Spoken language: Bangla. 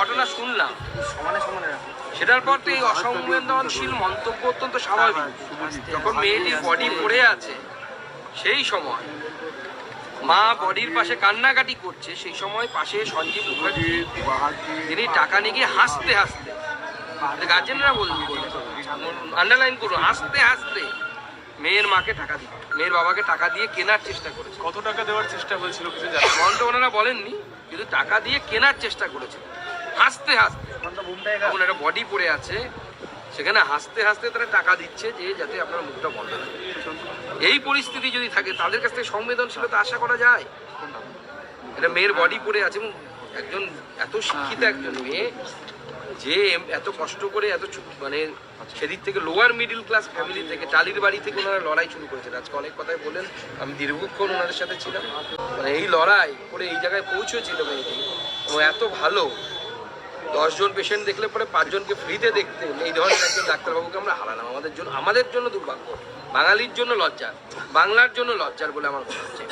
ঘটনা শুনলাম। সমানে সমানে সেটার পর তো এই অসংবেদনশীল মন্তব্য অত্যন্ত স্বাভাবিক। যখন মেয়েটি বডি পড়ে আছে সেই সময় মা বডির পাশে কান্নাকাটি করছে সেই সময় পাশে সঞ্জীব মুখার্জি তিনি টাকা নিয়ে গিয়ে হাসতে হাসতে গার্জেনরা বলবেন আন্ডারলাইন করুন হাসতে হাসতে মেয়ের মাকে টাকা দিল। মেয়ের বাবাকে টাকা দিয়ে কেনার চেষ্টা করেছে। কত টাকা দেওয়ার চেষ্টা হয়েছিল কিছু অ্যামাউন্টটা ওনারা বলেননি কিন্তু টাকা দিয়ে কেনার চেষ্টা করেছে। হাসতে হাসতে। এখন একটা বডি পড়ে আছে। সেখানে হাসতে হাসতে তারা টাকা দিচ্ছে যে যাতে আপনার মুখটা বন্ধ থাকে। এই পরিস্থিতি যদি থাকে তাদের কাছ থেকে সংবেদনশীলতা আশা করা যায়? এটা মেয়ের বডি পড়ে আছে এবং একজন এত শিক্ষিত একজন মেয়ে যে এত কষ্ট করে এত মানে সেদিক থেকে লোয়ার মিডিল ক্লাস ফ্যামিলি থেকে টালির বাড়ি থেকে ওনারা লড়াই শুরু করেছেন। আজকে অনেক কথাই বললেন আমি দীর্ঘক্ষণ ওনাদের সাথে ছিলাম। মানে এই লড়াই করে এই জায়গায় পৌঁছেছিল মেয়েটি। এবং এত ভালো দশজন পেশেন্ট দেখলে পরে পাঁচজনকে ফ্রিতে দেখতে এই ধরনের একজন ডাক্তারবাবুকে আমরা হারালাম। আমাদের জন্য আমাদের জন্য দুর্ভাগ্য। বাঙালির জন্য লজ্জা। বাংলার জন্য লজ্জার বলে আমার মনে হচ্ছে।